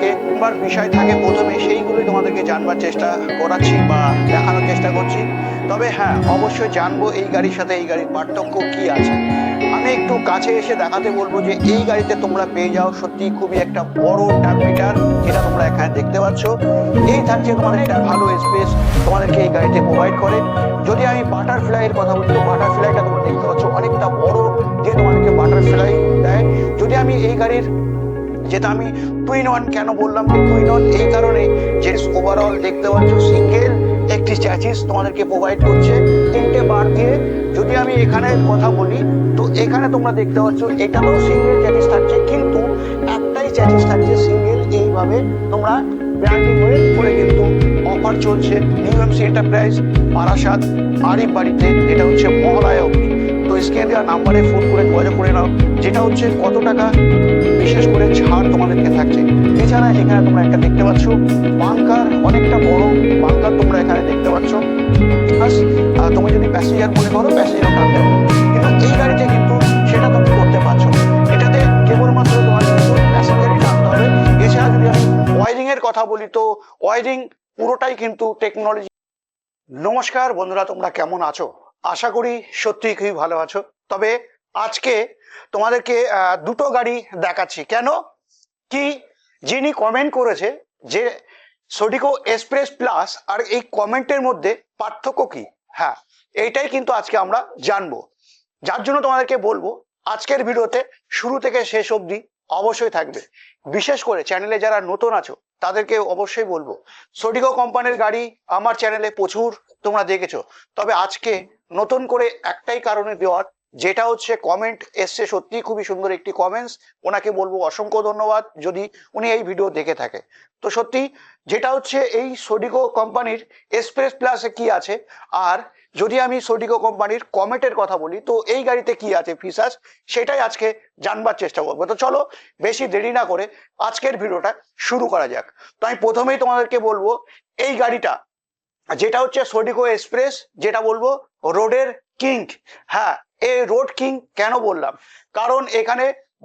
থেকে তোমার বিষয় থাকে প্রথমে, সেইগুলোই তোমাদেরকে জানবার চেষ্টা করাচ্ছি বা দেখানোর চেষ্টা করছি। তবে হ্যাঁ অবশ্যই জানব এই গাড়ির সাথে এই গাড়ির পার্থক্য কি আছে। আমি একটু কাছে এসে দেখাতে বলব যে এই গাড়িতে তোমরা পেয়ে যাও সত্যি খুবই একটা বড় টার্মিটার যেটা তোমরা এখানে দেখতে পাচ্ছ। এই থাকছে তোমাদের একটা ভালো স্পেস তোমাদেরকে এই গাড়িতে প্রোভাইড করে। যদি আমি বাটারফ্লাইয়ের কথা বলি, তো বাটারফ্লাইটা তোমরা দেখতে পাচ্ছ অনেকটা বড়, যে তোমাদেরকে বাটারফ্লাই দেয়। যদি আমি এই গাড়ির যেটা আমি টুইন ওয়ান কেন বললাম যে টুইন ওয়ান এই কারণে যে ওভারঅল দেখতে পাচ্ছ সিঙ্গেল একটি চ্যাচিস তোমাদেরকে প্রোভাইড করছে তিনটে বার দিয়ে। যদি আমি এখানে কথা বলি, তো এখানে তোমরা দেখতে পাচ্ছ এটাতেও সিঙ্গেল চ্যাচিস থাকছে, কিন্তু একটাই চ্যাচিস থাকছে সিঙ্গেল এইভাবে তোমরা ব্র্যান্ডিং হয়ে করে কিন্তু অফার চলছে। নিউএমসি এন্টারপ্রাইজ বারাসাত আরিফ বাড়িতে, যেটা হচ্ছে মহালয়া তো স্ক্রিনে দেওয়া নাম্বারে ফোন করে যোগাযোগ করে নাও, যেটা হচ্ছে কত টাকা বিশেষ করে ছাড় তোমাদেরকে থাকছে। এছাড়া এখানে তোমরা একটা দেখতে পাচ্ছ, বাংকার অনেকটা বড় বাংকার তোমরা এখানে দেখতে পাচ্ছ। প্লাস তুমি যদি প্যাসেঞ্জার মনে করো প্যাসেঞ্জার টানতে কিন্তু এই গাড়িতে কিন্তু সেটা তুমি করতে পারছ এটাতে কেবলমাত্র তোমার কিন্তু প্যাসেঞ্জারই টানতে হবে। এছাড়া যদি আমি ওয়ারিং এর কথা বলি, তো ওয়ারিং পুরোটাই কিন্তু টেকনোলজি নমস্কার বন্ধুরা, তোমরা কেমন আছো? আশা করি সত্যিই খুবই ভালো আছো। তবে আজকে তোমাদেরকে দুটো গাড়ি দেখাচ্ছি। কেন? কি? যিনি কমেন্ট করেছে যে সোডিকো এক্সপ্রেস প্লাস আর এই কমেন্টের মধ্যে পার্থক্য কি? হ্যাঁ এইটাই কিন্তু আজকে আমরা জানব। যার জন্য তোমাদেরকে বলব, আজকের ভিডিওতে শুরু থেকে শেষ অবধি অবশ্যই থাকবে। বিশেষ করে চ্যানেলে যারা নতুন আছো, তাদেরকে অবশ্যই বলব সোডিকো কোম্পানির গাড়ি আমার চ্যানেলে প্রচুর তোমরা দেখেছ। তবে আজকে নতুন করে একটাই কারণে দেওয়ার, যেটা হচ্ছে কমেন্ট এসছে সত্যি খুবই সুন্দর একটি কমেন্টস ওনাকে বলব অসংখ্য ধন্যবাদ যদি উনি এই ভিডিও দেখে থাকে। তো সত্যি যেটা হচ্ছে এই সোডিকো কোম্পানির এক্সপ্রেস প্লাসে কি আছে? আর যদি আমি সোডিকো কোম্পানির কমেটের কথা বলি, তো এই গাড়িতে কি আছে ফিচার্স সেটাই আজকে জানবার চেষ্টা করব। তো চলো বেশি দেরি না করে আজকের ভিডিওটা শুরু করা যাক। তো আমি প্রথমেই তোমাদেরকে বলব, এই গাড়িটা, যেটা হচ্ছে সোডিকো এক্সপ্রেস যেটা বলব রোডের কিং হ্যাঁ এই রোড কিং কেন বললাম? কারণ এখানে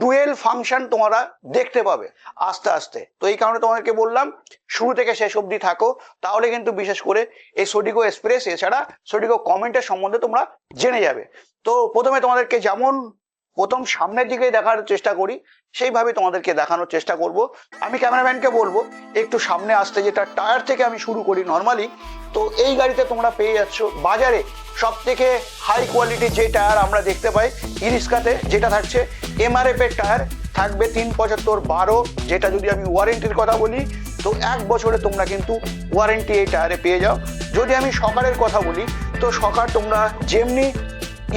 ডুয়েল ফাংশন তোমরা দেখতে পাবে আস্তে আস্তে। তো এই কারণে তোমাদেরকে বললাম, শুরু থেকে শেষ অবধি থাকো, তাহলে কিন্তু বিশেষ করে এই সোডিকো এক্সপ্রেস এছাড়া সোডিকো কমেন্টের সম্বন্ধে তোমরা জেনে যাবে। তো প্রথমে তোমাদেরকে যেমন প্রথম সামনের দিকে দেখার চেষ্টা করি সেইভাবে তোমাদেরকে দেখানোর চেষ্টা করব। আমি ক্যামেরাম্যানকে বলব, একটু সামনে আসতে যেটা টায়ার থেকে আমি শুরু করি নর্মালি তো এই গাড়িতে তোমরা পেয়ে যাচ্ছ বাজারে সব থেকে হাই কোয়ালিটির যে টায়ার আমরা দেখতে পাই, ইরিস্কাতে যেটা থাকছে এমআরএফ এর টায়ার, থাকবে তিন পঁচাত্তর বারো, যেটা যদি আমি ওয়ারেন্টির কথা বলি, তো এক বছরে তোমরা কিন্তু ওয়ারেন্টি এই টায়ারে পেয়ে যাও। যদি আমি সকারের কথা বলি, তো সকার তোমরা যেমনি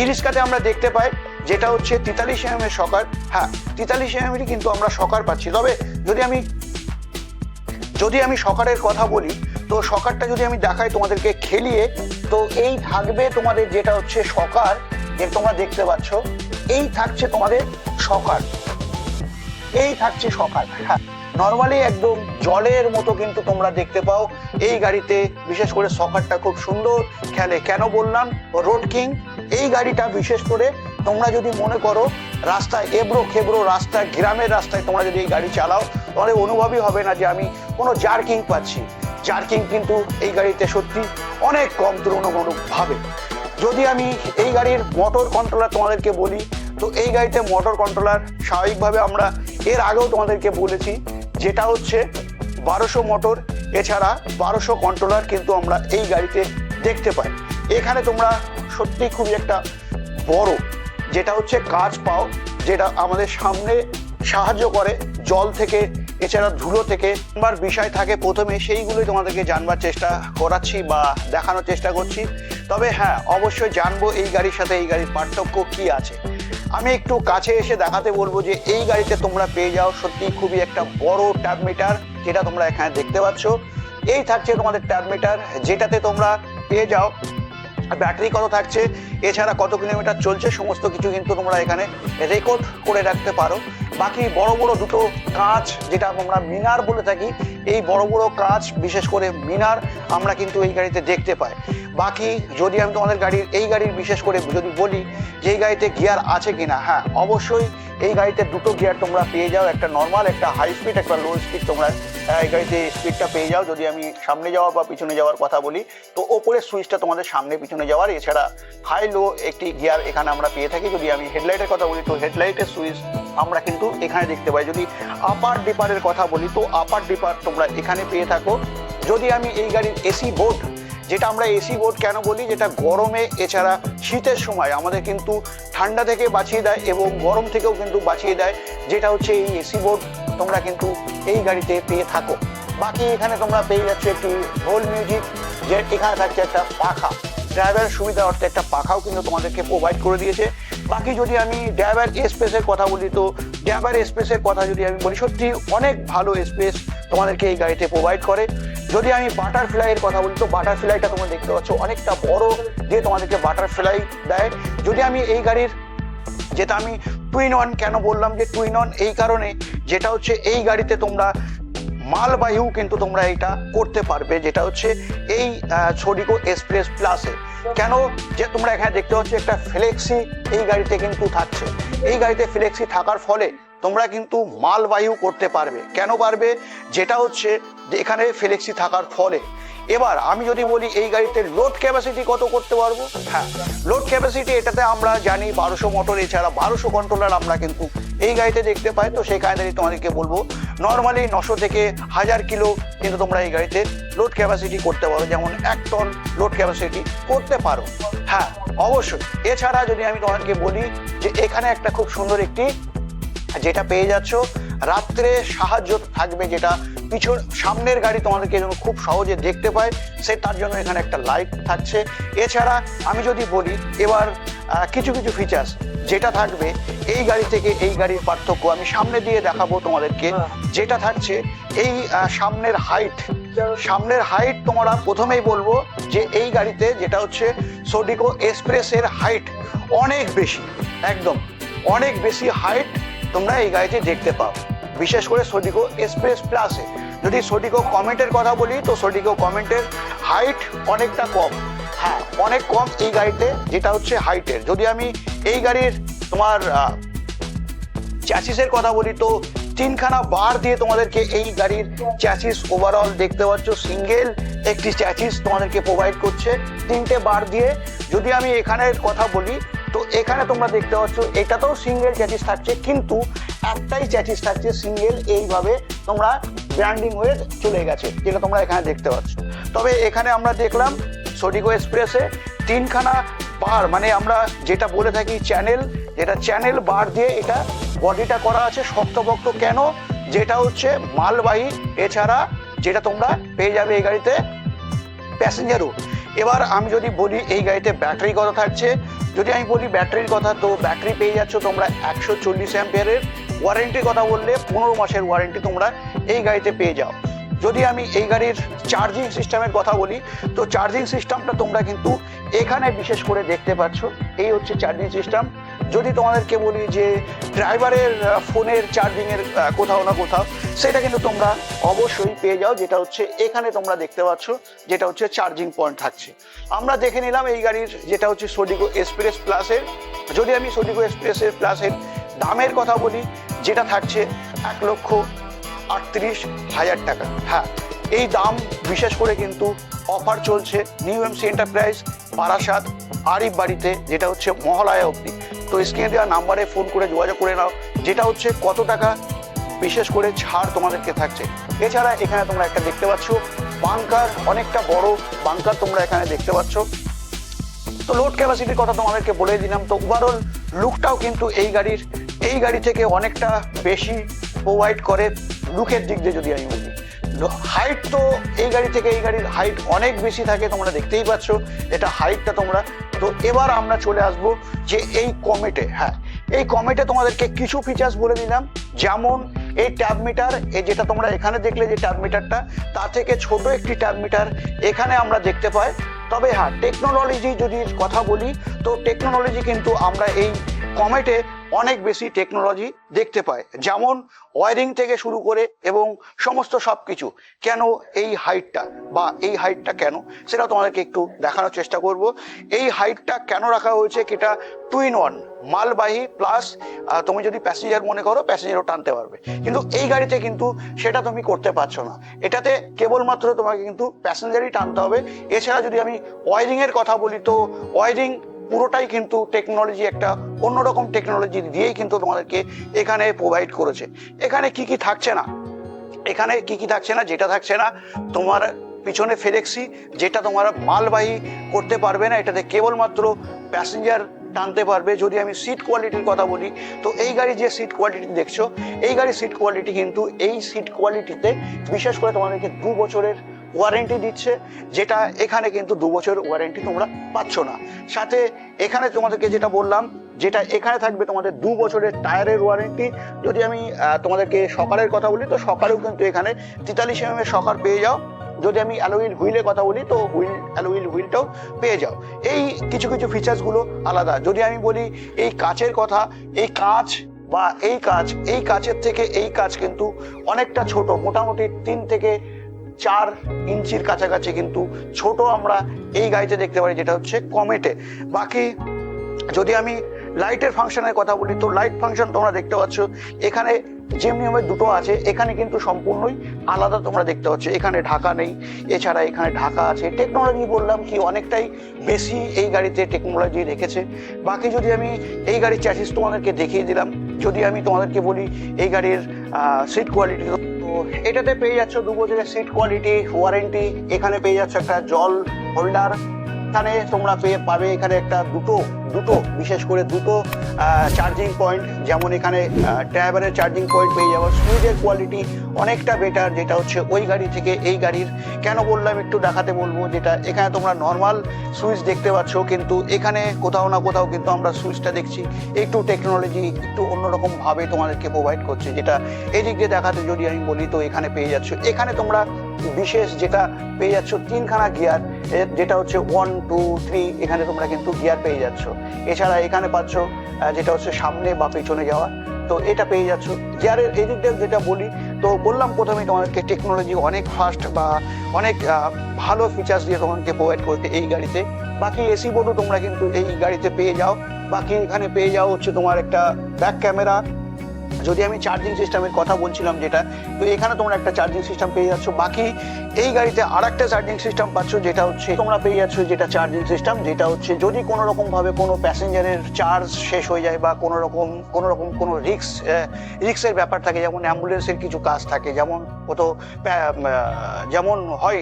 ইরিস্কাতে আমরা দেখতে পাই যেটা হচ্ছে তেতাল্লিশ এম এর সকার হ্যাঁ তেতাল্লিশ এম এরই কিন্তু আমরা সকার পাচ্ছি। তবে যদি আমি যদি আমি সকারের কথা বলি, তো সকারটা যদি আমি দেখাই তোমাদেরকে খেলিয়ে, তো এই থাকবে তোমাদের যেটা হচ্ছে সকার, যে তোমরা দেখতে পাচ্ছ, এই থাকছে তোমাদের সকার। এই থাকছে সকার হ্যাঁ। নর্মালি একদম জলের মতো কিন্তু তোমরা দেখতে পাও, এই গাড়িতে, বিশেষ করে সকারটা খুব সুন্দর খেলে। কেন বললাম? রোড কিং এই গাড়িটা বিশেষ করে তোমরা যদি মনে করো রাস্তায় এবড়ো খেবড়ো রাস্তায়, গ্রামের রাস্তায় তোমরা যদি এই গাড়ি চালাও, তাহলে অনুভবই হবে না যে আমি কোনো জার্কিং পাচ্ছি। জার্কিং কিন্তু এই গাড়িতে সত্যি অনেক কম তুলনামূলকভাবে যদি আমি এই গাড়ির মোটর কন্ট্রোলার তোমাদেরকে বলি, তো এই গাড়িতে মোটর কন্ট্রোলার স্বাভাবিকভাবে আমরা এর আগেও তোমাদেরকে বলেছি, যেটা হচ্ছে বারোশো মোটর এছাড়া বারোশো কন্ট্রোলার কিন্তু আমরা এই গাড়িতে দেখতে পাই। এখানে তোমরা সত্যি খুবই একটা বড় যেটা হচ্ছে কাজ পাও, যেটা আমাদের সামনে সাহায্য করে জল থেকে, এছাড়া ধুলো থেকে। আমার বিষয় থাকে প্রথমে, সেইগুলোই তোমাদেরকে জানবার চেষ্টা করাচ্ছি বা দেখানোর চেষ্টা করছি। তবে হ্যাঁ অবশ্যই জানব এই গাড়ির সাথে এই গাড়ির পার্থক্য কি আছে। আমি একটু কাছে এসে দেখাতে বলব যে এই গাড়িতে তোমরা পেয়ে যাও সত্যি খুবই একটা বড় ট্যাব মিটার, যেটা তোমরা এখানে দেখতে পাচ্ছ। এই থাকছে তোমাদের ট্যাব মিটার, যেটাতে তোমরা পেয়ে যাও। ব্যাটারি কত থাকছে? এছাড়া কত কিলোমিটার চলছে? সমস্ত কিছু কিন্তু তোমরা এখানে রেকর্ড করে রাখতে পারো। বাকি বড় বড় দুটো কাঁচ যেটা আমরা মিনার বলে থাকি, এই বড় বড় কাঁচ বিশেষ করে মিনার, আমরা কিন্তু এই গাড়িতে দেখতে পাই। বাকি যদি আমি তোমাদের গাড়ির, এই গাড়ির বিশেষ করে যদি বলি যে এই গাড়িতে গিয়ার আছে কিনা হ্যাঁ অবশ্যই এই গাড়িতে দুটো গিয়ার তোমরা পেয়ে যাও, একটা নর্মাল একটা হাই স্পিড একটা লো স্পিড তোমরা এই গাড়িতে স্পিডটা পেয়ে যাও। যদি আমি সামনে যাওয়া বা পিছনে যাওয়ার কথা বলি, তো ওপরের সুইচটা তোমাদের সামনে পিছনে যাওয়ার। এছাড়া হাই লো একটি গিয়ার এখানে আমরা পেয়ে থাকি। যদি আমি হেডলাইটের কথা বলি, তো হেডলাইটের সুইচ আমরা কিন্তু এখানে দেখতে পাই। যদি আপার ডিপারের কথা বলি, তো আপার ডিপার তোমরা এখানে পেয়ে থাকো। যদি আমি এই গাড়ির এসি বোর্ড যেটা আমরা এসি বোর্ড কেন বলি, যেটা গরমে, এছাড়া শীতের সময় আমাদের কিন্তু ঠান্ডা থেকে বাঁচিয়ে দেয় এবং গরম থেকেও কিন্তু বাঁচিয়ে দেয়, যেটা হচ্ছে এই এসি বোর্ড তোমরা কিন্তু এই গাড়িতে পেয়ে থাকো। বাকি এখানে তোমরা পেয়ে যাচ্ছ একটি হোল মিউজিক যে এখানে থাকছে একটা পাখা। ড্রাইভারের সুবিধা অর্থে একটা পাখাও কিন্তু তোমাদেরকে প্রোভাইড করে দিয়েছে। বাকি যদি আমি ড্রাইভার স্পেসের কথা বলি, তো ড্রাইভার স্পেসের কথা যদি আমি বলি, সত্যি অনেক ভালো স্পেস তোমাদেরকে এই গাড়িতে প্রোভাইড করে। যদি আমি বাটারফ্লাইয়ের কথা বলি, তো বাটারফ্লাইটা তোমরা দেখতে পাচ্ছ অনেকটা বড় দিয়ে তোমাদেরকে বাটারফ্লাই দেয়। যদি আমি এই গাড়ির, যেটা আমি টুইন ওয়ান কেন বললাম যে টুইন ওয়ান এই কারণে যেটা হচ্ছে এই গাড়িতে তোমরা মালবাহীও কিন্তু তোমরা এটা করতে পারবে, যেটা হচ্ছে এই ছডিকো এক্সপ্রেস প্লাসে কেন? যে তোমরা এখানে দেখতে পাচ্ছ একটা ফ্লেক্সি এই গাড়িতে কিন্তু থাকছে। এই গাড়িতে ফ্লেক্সি থাকার ফলে তোমরা কিন্তু মালবাহীও করতে পারবে। কেন পারবে? যেটা হচ্ছে যে এখানে ফ্লেক্সি থাকার ফলে। এবার আমি যদি বলি এই গাড়িতে লোড ক্যাপাসিটি কত করতে পারব? হ্যাঁ লোড ক্যাপাসিটি এটাতে আমরা জানি বারোশো মোটর এছাড়া বারোশো কন্ট্রোলার আমরা কিন্তু এই গাড়িতে দেখতে পাই। তো সেই দাঁড়িয়ে তোমাদেরকে বলব নর্মালি নশো থেকে হাজার কিলো কিন্তু তোমরা এই গাড়িতে লোড ক্যাপাসিটি করতে পারো, যেমন এক টন লোড ক্যাপাসিটি করতে পারো। হ্যাঁ অবশ্যই। এছাড়া যদি আমি তোমাদেরকে বলি যে এখানে একটা খুব সুন্দর একটি যেটা পেয়ে যাচ্ছ, রাত্রে সাহায্য থাকবে যেটা পিছন সামনের গাড়ি তোমাদেরকে যেন খুব সহজে দেখতে পায় সে তার জন্য এখানে একটা লাইট থাকছে। এছাড়া আমি যদি বলি এবার কিছু কিছু ফিচার্স যেটা থাকবে এই গাড়ি থেকে এই গাড়ির পার্থক্য আমি সামনে দিয়ে দেখাবো তোমাদেরকে। যেটা থাকছে এই সামনের হাইট সামনের হাইট তোমরা প্রথমেই বলব যে এই গাড়িতে যেটা হচ্ছে সোডিকো এক্সপ্রেসের হাইট অনেক বেশি একদম অনেক বেশি হাইট তোমরা এই গাড়িতে দেখতে পাও। বিশেষ করে সোডিকো এক্সপ্রেস প্লাসে যদি সোডিকো কমেন্টের কথা বলি, তো সোডিকো কমেন্টের হাইট অনেকটা কম। হ্যাঁ অনেক কম এই গাড়িতে, যেটা হচ্ছে হাইটের যদি আমি এই গাড়ির তোমার চ্যাসিসের কথা বলি, তো তিনখানা বার দিয়ে তোমাদেরকে এই গাড়ির চ্যাসিস ওভারঅল দেখতে পাচ্ছ। সিঙ্গেল একটি চ্যাসিস তোমাদেরকে প্রোভাইড করছে। তিনটে বার দিয়ে যদি আমি এখানের কথা বলি তো এখানে তোমরা দেখতে পাচ্ছ, এটাতেও সিঙ্গেল চ্যাচিস থাকছে, কিন্তু একটাই চ্যাচিস থাকছে সিঙ্গেল এইভাবে তোমরা ব্র্যান্ডিং হয়ে চলে গেছে, যেটা তোমরা এখানে দেখতে পাচ্ছ। তবে এখানে আমরা দেখলাম সোডিকো এক্সপ্রেসে তিনখানা বার মানে আমরা যেটা বলে থাকি চ্যানেল যেটা চ্যানেল বার দিয়ে এটা বডিটা করা আছে শক্তপোক্ত। কেন? যেটা হচ্ছে মালবাহী, এছাড়া যেটা তোমরা পেয়ে যাবে এই গাড়িতে প্যাসেঞ্জারও এবার আমি যদি বলি এই গাড়িতে ব্যাটারি কথা থাকছে, যদি আমি বলি ব্যাটারির কথা, তো ব্যাটারি পেয়ে যাচ্ছ তোমরা একশো চল্লিশ অ্যাম্পিয়ারের ওয়ারেন্টির কথা বললে পনেরো মাসের ওয়ারেন্টি তোমরা এই গাড়িতে পেয়ে যাও। যদি আমি এই গাড়ির চার্জিং সিস্টেমের কথা বলি, তো চার্জিং সিস্টেমটা তোমরা কিন্তু এখানে বিশেষ করে দেখতে পাচ্ছ, এই হচ্ছে চার্জিং সিস্টেম। যদি তোমাদেরকে বলি যে ড্রাইভারের ফোনের চার্জিংয়ের কোথাও না কোথাও, সেটা কিন্তু তোমরা অবশ্যই পেয়ে যাও, যেটা হচ্ছে এখানে তোমরা দেখতে পাচ্ছ, যেটা হচ্ছে চার্জিং পয়েন্ট থাকছে। আমরা দেখে নিলাম এই গাড়ির, যেটা হচ্ছে সোডিগো এক্সপ্রেস প্লাসের যদি আমি সোডিগো এক্সপ্রেসের প্লাসের দামের কথা বলি, যেটা থাকছে এক লক্ষ আটত্রিশ হাজার টাকা। হ্যাঁ এই দাম বিশেষ করে কিন্তু অফার চলছে, new MC enterprise Barasat, Arif বাড়িতে, যেটা হচ্ছে মহালয়া অবধি। তো স্ক্রিনে দেওয়া নাম্বারে ফোন করে যোগাযোগ করে নাও, যেটা হচ্ছে কত টাকা বিশেষ করে ছাড় তোমাদেরকে থাকছে। এছাড়া এখানে তোমরা একটা দেখতে পাচ্ছ, বাংকার অনেকটা বড় বাংকার তোমরা এখানে দেখতে পাচ্ছ। তো লোড ক্যাপাসিটির কথা তোমাদেরকে বলে দিলাম, তো ওভারঅল লুকটাও কিন্তু এই গাড়ির, এই গাড়ি থেকে অনেকটা বেশি প্রোভাইড করে লুকের দিক দিয়ে যদি আমি বলি। হাইট তো এই গাড়ি থেকে এই গাড়ির হাইট অনেক বেশি থাকে, তোমরা দেখতেই পাচ্ছ, এটা হাইটটা তোমরা তো এবার আমরা চলে আসব যে এই কমেটে হ্যাঁ এই কমেটে তোমাদেরকে কিছু ফিচার্স বলে দিলাম। যেমন এই ট্যাব মিটার, এই যেটা তোমরা এখানে দেখলে যে ট্যাব মিটারটা, তা থেকে ছোট একটি ট্যাব মিটার এখানে আমরা দেখতে পাই। তবে হ্যাঁ টেকনোলজি যদি কথা বলি, তো টেকনোলজি কিন্তু আমরা এই কমেটে অনেক বেশি টেকনোলজি দেখতে পায়। যেমন ওয়ারিং থেকে শুরু করে এবং সমস্ত সব কিছু কেন এই হাইটটা বা এই হাইটটা কেন? সেটা তোমাদেরকে একটু দেখানোর চেষ্টা করব। এই হাইটটা কেন রাখা হয়েছে? এটা টু ইন ওয়ান মালবাহী প্লাস তুমি যদি প্যাসেঞ্জার মনে করো প্যাসেঞ্জারও টানতে পারবে। কিন্তু এই গাড়িতে কিন্তু সেটা তুমি করতে পারছ না। এটাতে কেবলমাত্র তোমাকে কিন্তু প্যাসেঞ্জারই টানতে হবে। এছাড়া যদি আমি ওয়ারিংয়ের কথা বলি, তো ওয়ারিং পুরোটাই কিন্তু টেকনোলজি একটা অন্যরকম টেকনোলজি দিয়েই কিন্তু তোমাদেরকে এখানে প্রোভাইড করেছে। এখানে কি কি থাকছে না? এখানে কি কি থাকছে না? যেটা থাকছে না, তোমার পিছনে ফেলেক্সি যেটা তোমার মালবাহী করতে পারবে না, এটাতে কেবলমাত্র প্যাসেঞ্জার টানতে পারবে। যদি আমি সিট কোয়ালিটির কথা বলি, তো এই গাড়ি যে সিট কোয়ালিটি দেখছ, এই গাড়ির সিট কোয়ালিটি কিন্তু এই সিট কোয়ালিটিতে বিশেষ করে তোমাদেরকে দু বছরের ওয়ারেন্টি দিচ্ছে, যেটা এখানে কিন্তু দু বছর ওয়ারেন্টি তোমরা পাচ্ছ না। সাথে এখানে তোমাদেরকে যেটা বললাম, যেটা এখানে থাকবে তোমাদের দু বছরের টায়ারের ওয়ারেন্টি। যদি আমি তোমাদেরকে সকালের কথা বলি, তো সকালেও কিন্তু এখানে তেতাল্লিশ এম এর সকাল পেয়ে যাও। যদি আমি অ্যালোইল হুইলের কথা বলি, তো হুইল অ্যালোইল হুইলটাও পেয়ে যাও। এই কিছু কিছু ফিচার্সগুলো আলাদা। যদি আমি বলি এই কাচের কথা, এই কাঁচ বা এই কাজ এই কাচের থেকে এই কাজ কিন্তু অনেকটা ছোট, মোটামুটি তিন থেকে চার ইঞ্চির কাছাকাছি কিন্তু ছোট আমরা এই গাড়িতে দেখতে পারি, যেটা হচ্ছে কমেটে বাকি যদি আমি লাইটের ফাংশনের কথা বলি, তো লাইট ফাংশন তোমরা দেখতে পাচ্ছ, এখানে ভাবে দুটো আছে, এখানে কিন্তু সম্পূর্ণই আলাদা তোমরা দেখতে পাচ্ছ। এখানে ঢাকা নেই, এছাড়া এখানে ঢাকা আছে। টেকনোলজি বললাম কি, অনেকটাই বেশি এই গাড়িতে টেকনোলজি রেখেছে। বাকি যদি আমি এই গাড়ির চ্যাসিস তোমাদেরকে দেখিয়ে দিলাম, যদি আমি তোমাদেরকে বলি এই গাড়ির সিট কোয়ালিটি এটাতে পেয়ে যাচ্ছ দু বছরের সিট কোয়ালিটি ওয়ারেন্টি এখানে পেয়ে যাচ্ছ একটা জল হোল্ডার এখানে তোমরা পেয়ে পাবে এখানে একটা দুটো দুটো, বিশেষ করে দুটো চার্জিং পয়েন্ট যেমন এখানে ড্রাইভারের চার্জিং পয়েন্ট পেয়ে যাব। সুইচের কোয়ালিটি অনেকটা বেটার যেটা হচ্ছে ওই গাড়ি থেকে এই গাড়ির। কেন বললাম একটু দেখাতে বলব, যেটা এখানে তোমরা নর্মাল সুইচ দেখতে পাচ্ছ, কিন্তু এখানে কোথাও না কোথাও কিন্তু আমরা সুইচটা দেখছি। একটু টেকনোলজি একটু অন্যরকমভাবে তোমাদেরকে প্রোভাইড করছে, যেটা এই দিক দিয়ে দেখাতে যদি আমি বলি, তো এখানে পেয়ে যাচ্ছ। এখানে তোমরা বিশেষ যেটা পেয়ে যাচ্ছ তিনখানা গিয়ার যেটা হচ্ছে ওয়ান টু থ্রি এখানে তোমরা কিন্তু গিয়ার পেয়ে যাচ্ছ। এছাড়া এখানে পাচ্ছ যেটা হচ্ছে সামনে বা পেছনে যাওয়া। তো এটা পেয়ে যাচ্ছ। গিয়ারের এই দিক দিয়ে যেটা বলি, তো বললাম প্রথমে তোমাদেরকে টেকনোলজি অনেক ফাস্ট বা অনেক ভালো ফিচার্স দিয়ে তোমাকে প্রোভাইড করতে এই গাড়িতে। বাকি এসি বোর্ডও তোমরা কিন্তু এই গাড়িতে পেয়ে যাও। বাকি এখানে পেয়ে যাও হচ্ছে তোমার একটা ব্যাক ক্যামেরা যদি আমি চার্জিং সিস্টেমের কথা বলছিলাম যেটা তো এখানে তোমরা একটা চার্জিং সিস্টেম পেয়ে যাচ্ছ। বাকি এই গাড়িতে আর একটা চার্জিং সিস্টেম পাচ্ছ যেটা হচ্ছে তোমরা পেয়ে যাচ্ছ যেটা চার্জিং সিস্টেম যেটা হচ্ছে যদি কোনো রকম ভাবে কোনো প্যাসেঞ্জারের চার্জ শেষ হয়ে যায় বা কোনো রকম কোনো রকম কোনো রিক্স রিক্সের ব্যাপার থাকে যেমন অ্যাম্বুলেন্সের কিছু কাজ থাকে যেমন প্যা- আহ, যেমন হয়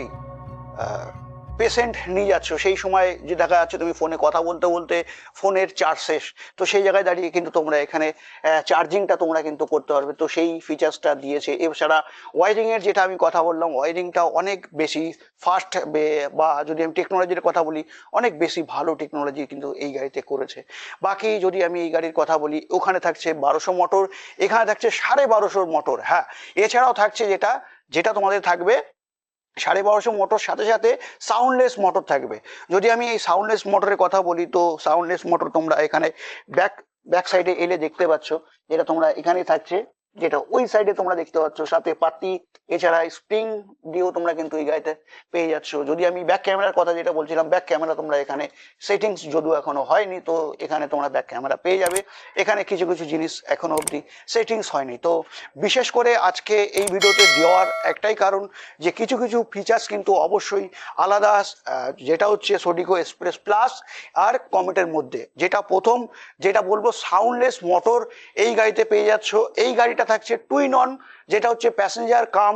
পেশেন্ট নিয়ে যাচ্ছ, সেই সময় যে দেখা যাচ্ছে তুমি ফোনে কথা বলতে বলতে ফোনের চার্জ শেষ, তো সেই জায়গায় দাঁড়িয়ে কিন্তু তোমরা এখানে চার্জিংটা তোমরা কিন্তু করতে পারবে। তো সেই ফিচার্সটা দিয়েছে। এছাড়া ওয়ারিংয়ের যেটা আমি কথা বললাম ওয়ারিংটা অনেক বেশি ফাস্ট বা যদি আমি টেকনোলজির কথা বলি, অনেক বেশি ভালো টেকনোলজি কিন্তু এই গাড়িতে করেছে। বাকি যদি আমি এই গাড়ির কথা বলি, ওখানে থাকছে বারোশো মোটর এখানে থাকছে সাড়ে বারোশোর মোটর হ্যাঁ। এছাড়াও থাকছে যেটা যেটা তোমাদের থাকবে সাড়ে বারোশো মোটর সাথে সাথে সাউন্ডলেস মোটর থাকবে। যদি আমি এই সাউন্ডলেস মোটরের কথা বলি, তো সাউন্ডলেস মোটর তোমরা এখানে ব্যাক ব্যাক সাইডে এলে দেখতে পাচ্ছ, যেটা তোমরা এখানেই থাকছে। যেটা ওই সাইডে তোমরা দেখতে পাচ্ছ, সাথে পাতি, এছাড়া স্প্রিং দিয়েও তোমরা কিন্তু এই গাড়িতে পেয়ে যাচ্ছ। যদি আমি ব্যাক ক্যামেরার কথা যেটা বলছিলাম ব্যাক ক্যামেরা তোমরা এখানে সেটিংস যদিও এখনও হয়নি, তো এখানে তোমরা ব্যাক ক্যামেরা পেয়ে যাবে। এখানে কিছু কিছু জিনিস এখনও অবধি সেটিংস হয়নি। তো বিশেষ করে আজকে এই ভিডিওতে দেওয়ার একটাই কারণ যে কিছু কিছু ফিচার্স কিন্তু অবশ্যই আলাদা যেটা হচ্ছে সোডিকো এক্সপ্রেস প্লাস আর কমেটের মধ্যে। যেটা প্রথম, যেটা বলব সাউন্ডলেস মোটর এই গাড়িতে পেয়ে যাচ্ছ। এই গাড়িটা থাকছে টুইন অন যেটা হচ্ছে প্যাসেঞ্জার কাম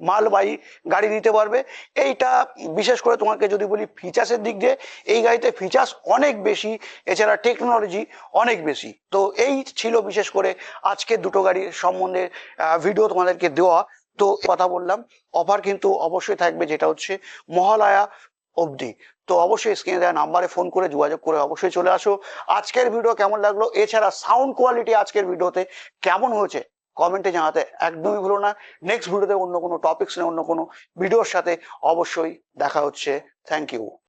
মালবাহী গাড়ি দিতে পারবে। এইটা বিশেষ করে তোমাকে যদি বলি ফিচার্সের দিক দিয়ে, এই গাড়িতে ফিচার্স অনেক বেশি, এছাড়া টেকনোলজি অনেক বেশি। তো এই ছিল বিশেষ করে আজকে দুটো গাড়ির সম্বন্ধে ভিডিও তোমাদেরকে দেওয়া। তো কথা বললাম অফার কিন্তু অবশ্যই থাকবে, যেটা হচ্ছে মহালয়া অবধি। তো অবশ্যই স্ক্রিনে দেওয়া নাম্বারে ফোন করে যোগাযোগ করে অবশ্যই চলে আসো। আজকের ভিডিও কেমন লাগল? এছাড়া সাউন্ড কোয়ালিটি আজকের ভিডিওতে কেমন হয়েছে? কমেন্টে জানাতে একদমই ভুলো না। নেক্সট ভিডিওতে অন্য কোনো টপিক্স নিয়ে অন্য কোনো ভিডিওর সাথে অবশ্যই দেখা হচ্ছে। Thank you